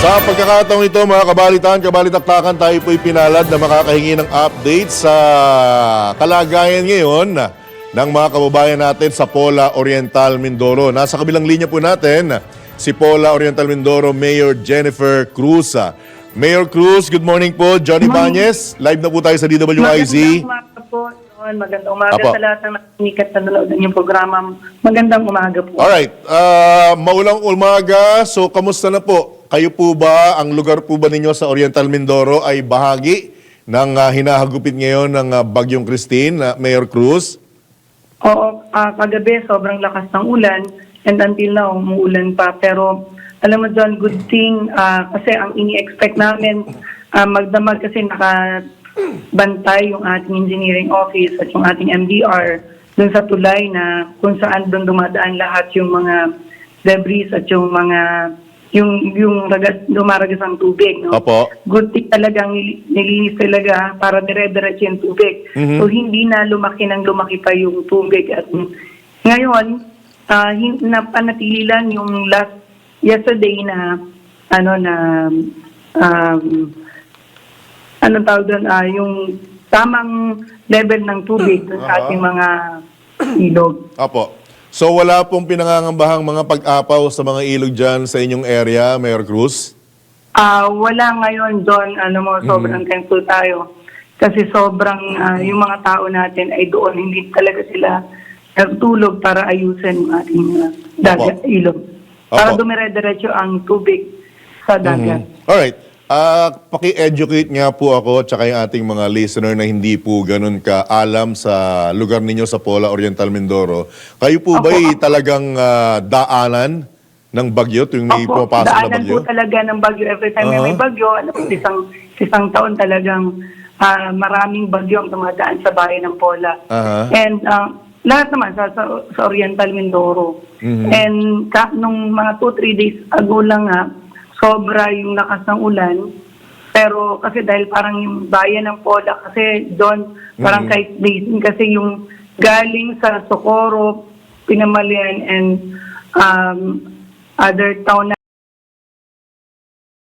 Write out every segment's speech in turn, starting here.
Sa pagkakataong ito mga kabalitan, kabalitaktakan tayo po'y pinalad na makakahingi ng update sa kalagayan ngayon ng mga kababayan natin sa Pola Oriental Mindoro. Nasa kabilang linya po natin si Pola Oriental Mindoro Mayor Jennifer Cruz. Mayor Cruz, good morning po. Johnny Bañez, live na po tayo sa DWIZ. Magandang umaga po. Magandang umaga Apo. sa lahat ng nakikinig at nanonood ng programa. Magandang umaga po. Alright, ah, maulang umaga. So, kamusta na po? Kayo po ba, ang lugar po ba ninyo sa Oriental Mindoro ay bahagi ng ah, hinahagupit ngayon ng ah, Bagyong Christine, ah, Mayor Cruz? Oo, ah, kagabi sobrang lakas ng ulan and until now umuulan pa. Pero alam mo John, good thing ah, kasi ang ini-expect namin ah, magdamag kasi nakabantay yung ating engineering office at yung ating MDR dun sa tulay na kung saan doon dumadaan lahat yung mga debris at yung mga yung yung ragas, lumaragas ang tubig no Opo. good thing talagang nil- nilinis talaga para dire-diretso yung tubig. Mhm. So hindi na lumaki ng lumaki pa yung tubig. At ngayon, uh, hin- napanatili lang yung last yesterday na ano na um, anong tawag doon, ah, yung tamang level ng tubig dun sa Ah. ating mga ilog. Apo. So, wala pong pinangangambahang mga pag-apaw sa mga ilog dyan sa inyong area, Mayor Cruz? Ah, wala ngayon doon, ano mo, sobrang thankful tayo. Kasi sobrang ah, yung mga tao natin ay doon, hindi talaga sila nagtulog para ayusin yung ating uh, dagat, Opo. ilog. Para Opo. dumire-diretso ang tubig sa dagat. Mhm. Alright. Ah, paki-educate nga po ako tsaka yung ating mga listener na hindi po ganun ka-alam sa lugar ninyo sa Pola Oriental Mindoro. Kayo po Opo, ba'y talagang ah, daanan ng bagyo tuwing may Opo, pumapasok na daanan bagyo? po talaga ng bagyo. Every time Uh-huh. may bagyo, ano po, isang, isang taon talagang ah, maraming bagyo ang dumadaan sa bayan ng Pola. Aha. And ah, lahat naman sa, sa, sa Oriental Mindoro. Mhm. And ka, nung mga 2-3 days ago lang nga, sobra yung lakas ng ulan. Pero kasi dahil parang yung bayan ng Pola, kasi doon parang Mhm. kahit basin, kasi yung galing sa Socorro, Pinamalian, and um, other town na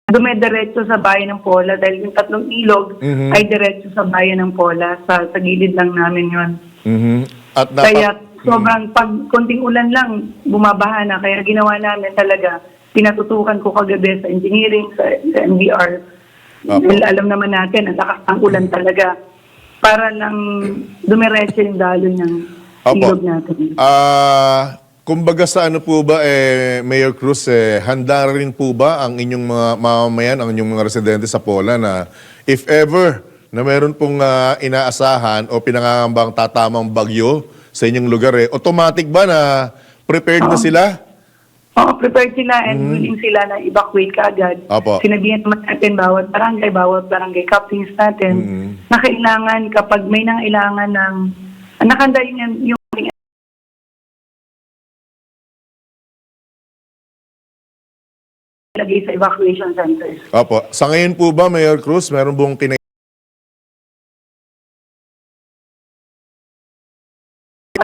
dumediretso sa bayan ng Pola dahil yung tatlong ilog Mhm. ay diretso sa bayan ng Pola. Sa, sa gilid lang namin yon. Mhm. At napa- Kaya sobrang pag konting ulan lang, bumabaha na. Kaya ginawa namin talaga, pinatutukan ko kagabi sa engineering, sa, sa MBR. Apo. Dahil alam naman natin, ang lakas ng ulan talaga. Para lang dumiretso yung dalo ng Opo. ilog natin. Ah, kumbaga sa ano po ba eh Mayor Cruz eh handa rin po ba ang inyong mga mamamayan, ang inyong mga residente sa Pola na if ever na meron pong ah, inaasahan o pinangangambang tatamang bagyo sa inyong lugar eh automatic ba na prepared na sila? Oo, prepared sila and willing sila na evacuate kaagad. Apo. Sinabihan naman natin bawat barangay, bawat barangay captains natin Mhm. na kailangan kapag may nangailangan ng nakanda yung, yung lagay sa evacuation centers. Opo. Sa ngayon po ba Mayor Cruz, meron bong kinai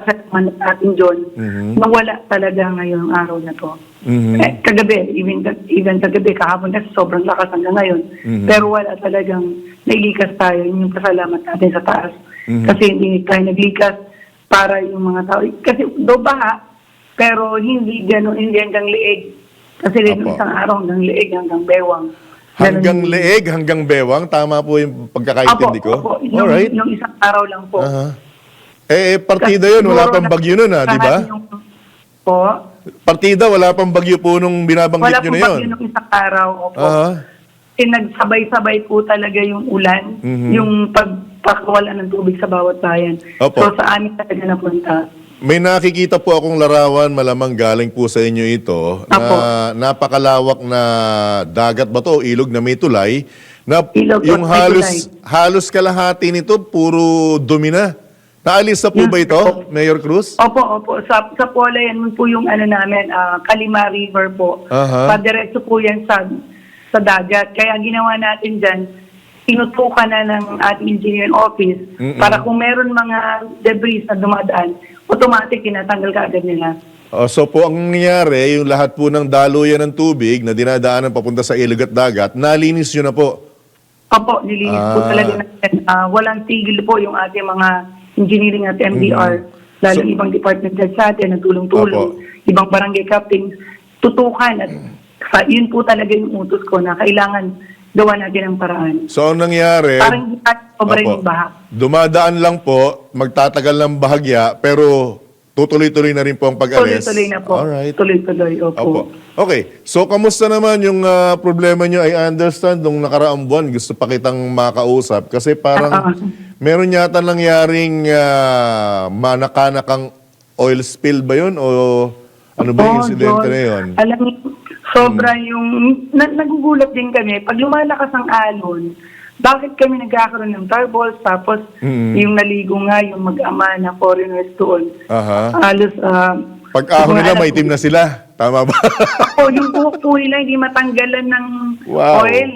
Assessment natin John, Mhm. mawala talaga ngayong araw na to. Mhm. Eh, kagabi, even, even kagabi, kahapon kasi sobrang lakas hanggang ngayon. Mhm. Pero wala talagang nailikas tayo. Yun yung pasalamat natin sa taas. Mhm. Kasi hindi tayo naglikas para yung mga tao. Kasi do baha, pero hindi gano'n, hindi hanggang liig. Kasi rin Apo. isang araw hanggang liig, hanggang bewang. Ganun hanggang yung- leeg, hanggang bewang, tama po yung pagkakaintindi ko. Apo. Yung, Alright. yung isang araw lang po. Aha. Eh, eh, partida Kasi yun, wala siguro pang bagyo nun ah, di ba? yung- Po? Partida, wala pang bagyo po nung binabanggit Wala nyo po na yun. bagyo nung isang araw. Opo. Aha. Kasi nagsabay-sabay po talaga yung ulan, Mhm. yung pagpakawala ng tubig sa bawat bayan. Opo. So sa amin talaga napunta. May nakikita po akong larawan, malamang galing po sa inyo ito, na Apo. napakalawak na dagat ba to, o ilog na may tulay, na Ilog at yung may halos, halos kalahati nito, puro dumi na. Naalis na po ba ito, po. Mayor Cruz? Opo, opo. Sa, sa Pola yan po yung ano namin, ah, Kalima River po. Aha. Padiretso po yan sa, sa dagat. Kaya ginawa natin dyan, tinutukan na ng ating engineering office Mm-mm. para kung meron mga debris na dumadaan, automatic tinatanggal ka agad nila. Oh, so po ang nangyari, yung lahat po ng daluyan ng tubig na dinadaanan papunta sa ilog at dagat, nalinis nyo na po. Opo, nilinis po Ah. talaga natin. Ah, walang tigil po yung ating mga engineering at MDR, lalo So- ibang department head sa atin, nagtulong-tulong, ibang barangay captains, tutukan at sa, yun po talaga yung utos ko na kailangan gawa natin ang paraan. So ang nangyari, Parang hindi natin sobra Opo. yung baha. dumadaan lang po, magtatagal ng bahagya, pero tutuloy-tuloy na rin po ang pag-alis. Tuloy-tuloy na po. Alright. Tuloy-tuloy, opo. Opo. Okay. So, kamusta naman yung ah, problema nyo? I understand nung nakaraang buwan, gusto pa kitang makausap. Kasi parang ah. meron yata nangyaring uh, manakanakang oil spill ba yun? O ano ba yung insidente na yun? Alam sobra yung, na, nagugulat din kami. Pag lumalakas ang alon, bakit kami nagkakaroon ng tarballs, tapos Mm. yung naligo nga, yung mag-ama na foreigners doon. Aha. Halos, ah, Pag ahon nila, alam maitim na sila. Tama ba? Ako, yung buhok nila hindi matanggalan ng Wow. oil.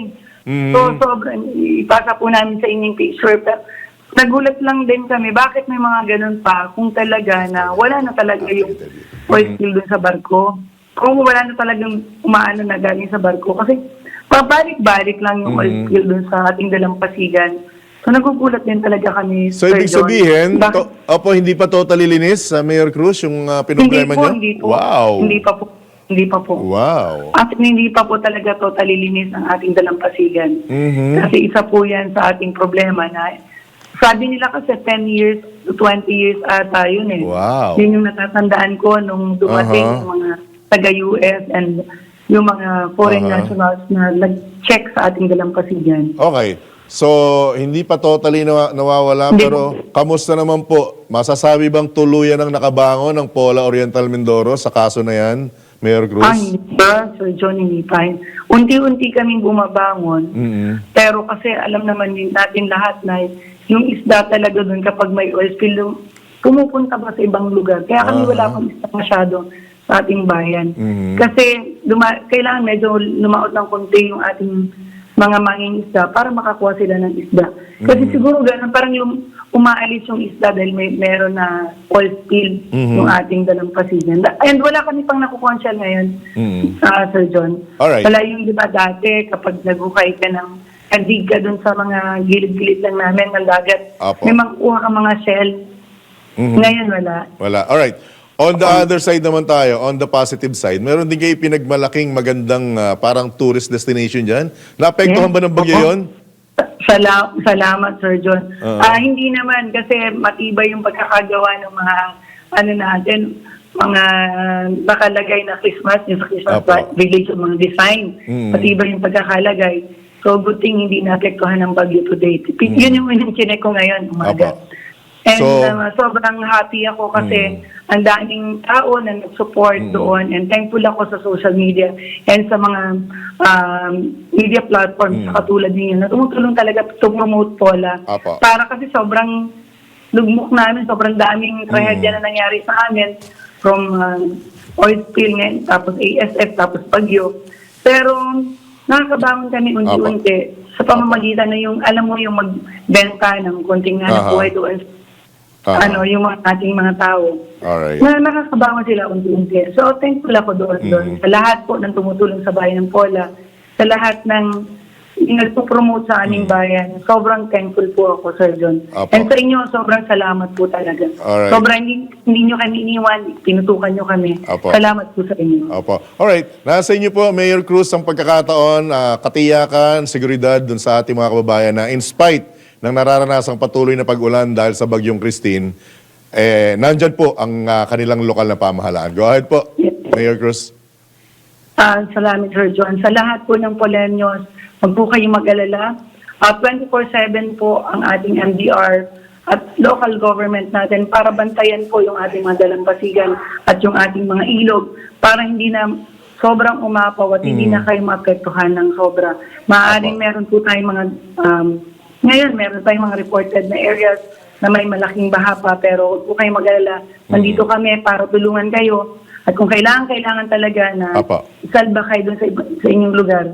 Mm. So, sobrang, ipasa po namin sa inyong picture. Pero, nagulat lang din kami, bakit may mga ganun pa kung talaga na wala na talaga yung oil spill dun sa barko. Kung wala na talagang umaano na galing sa barko. Kasi, pabalik-balik lang yung oil Mhm. spill dun sa ating dalampasigan. So, nagugulat din talaga kami. so, Sir ibig John. sabihin, Bakit- to, opo, hindi pa totally linis sa Mayor Cruz yung uh, hindi pinoblema po, hindi po. Wow. Hindi pa po. Hindi pa po. Wow. At hindi pa po talaga totally linis ang ating dalampasigan. Mhm. Kasi isa po yan sa ating problema na sabi nila kasi 10 years to 20 years ata yun eh. Wow. Yun yung natatandaan ko nung dumating Aha. yung mga taga-US and yung mga foreign Aha. nationals na nag-check sa ating dalampasigan. Okay. So, hindi pa totally nawa- nawawala, Hindi pero kamusta naman po? Masasabi bang tuluyan ang nakabangon ng Pola Oriental Mindoro sa kaso na yan, Mayor Cruz? Hindi pa, Sir John, hindi pa. Unti-unti kaming bumabangon. Mhm. Pero kasi alam naman din natin lahat na yung isda talaga doon kapag may oil spill, yung- pumupunta pa sa ibang lugar. Kaya kami wala pang isda masyado sa ating bayan. Mhm. Kasi luma- kailangan medyo lumaot ng konti yung ating mga manging isda para makakuha sila ng isda. Kasi Mhm. siguro ganun, parang yung umaalis yung isda dahil may meron na oil spill Mhm. yung ating dalampasigan. And wala kami pang nakukuha siya ngayon, Mhm. ah, Sir John. Alright. Wala yung di ba dati kapag naghukay ka ng kandig ka dun sa mga gilid-gilid lang namin ng dagat, Apo. may makukuha ka mga shell. Mhm. Ngayon wala. Wala. Alright. On the other side naman tayo, on the positive side, meron din kayo pinagmalaking magandang ah, parang tourist destination dyan. Naapektuhan Yes. ba ng bagyo Opo. yun? Sala- salamat, Sir John. Oo. Ah, hindi naman kasi matibay yung pagkakagawa ng mga ano natin, mga nakalagay na Christmas, yung sa Christmas Apo. village, yung mga design. Mm. Matibay yung pagkakalagay. So, good thing hindi naapektuhan ng bagyo to date. Mm. Yun yung unang chinek ko ngayon, umaga. Apo. And So- uh, sobrang happy ako kasi ang daming tao na nag-support Mm. doon and thankful ako sa social media and sa mga um, media platforms Mm. katulad ninyo na tumutulong talaga to promote Pola. Apo. Para kasi sobrang lugmok namin, sobrang daming trahedya na nangyari sa amin from uh, oil spill ngayon, tapos ASF, tapos bagyo. Pero nakakabangon kami unti-unti sa pamamagitan na yung, alam mo, yung magbenta ng konting nga Aha. buhay doon Aha. ano, yung mga ating mga tao. Alright. Na nakakabangon sila unti-unti. So, thankful ako doon, doon. Mm-hmm. Sa lahat po ng tumutulong sa bayan ng Pola, sa lahat ng nagpo-promote sa aming bayan. Sobrang thankful po ako, Sir John. Apo. And sa inyo, sobrang salamat po talaga. Alright. Sobrang hindi, hindi nyo kami iniwan, tinutukan nyo kami. Apo. Salamat po sa inyo. Opo. Alright. Nasa inyo po, Mayor Cruz, ang pagkakataon, ah, katiyakan, seguridad dun sa ating mga kababayan na in spite ng nararanasang patuloy na pag-ulan dahil sa bagyong Christine, eh, nandyan po ang ah, kanilang lokal na pamahalaan. Go ahead po, Yes. Mayor Cruz. Ah, salamat, Sir John. Sa lahat po ng Polenyos, huwag po kayong mag-alala. Ah, 24-7 po ang ating MDR at local government natin para bantayan po yung ating mga dalampasigan at yung ating mga ilog para hindi na sobrang umapaw at hindi na kayo maapektuhan ng sobra. Maaaring meron po tayong mga, um, ngayon meron tayong mga reported na areas na may malaking baha pa pero huwag po kayong mag-alala. Nandito kami para tulungan kayo at kung kailangan, kailangan talaga na Apo. isalba kayo dun sa, sa inyong lugar,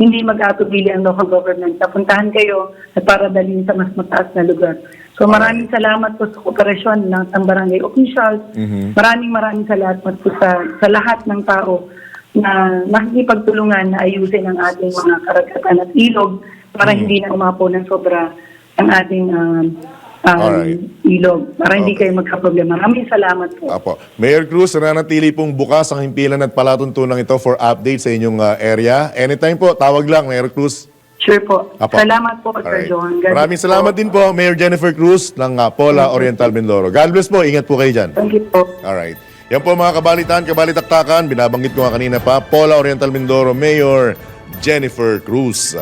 hindi mag-atubili ang local government. Napuntahan kayo at para dalhin sa mas mataas na lugar. So maraming salamat po sa kooperasyon ng, ng barangay officials. Maraming maraming salamat po sa, sa lahat ng tao na makikipagtulungan na ayusin ang ating mga karagatan at ilog para hindi na umapo ng sobra ang ating um, um, Alright. ilog. Para hindi kayo magka-problema. Maraming salamat po. Apo. Mayor Cruz, nananatili pong bukas ang himpilan at palatuntunan ito for update sa inyong ah, area. Anytime po, tawag lang, Mayor Cruz. Sure po. Apo. Salamat po, Sir Alright. John. God Maraming bless po. salamat din po, Mayor Jennifer Cruz ng ah, Pola Oriental Mindoro. God bless po, ingat po kayo dyan. Thank you po. Alright. Yan po mga kabalitan, kabalitaktakan. Binabanggit ko nga kanina pa, Pola Oriental Mindoro Mayor Jennifer Cruz.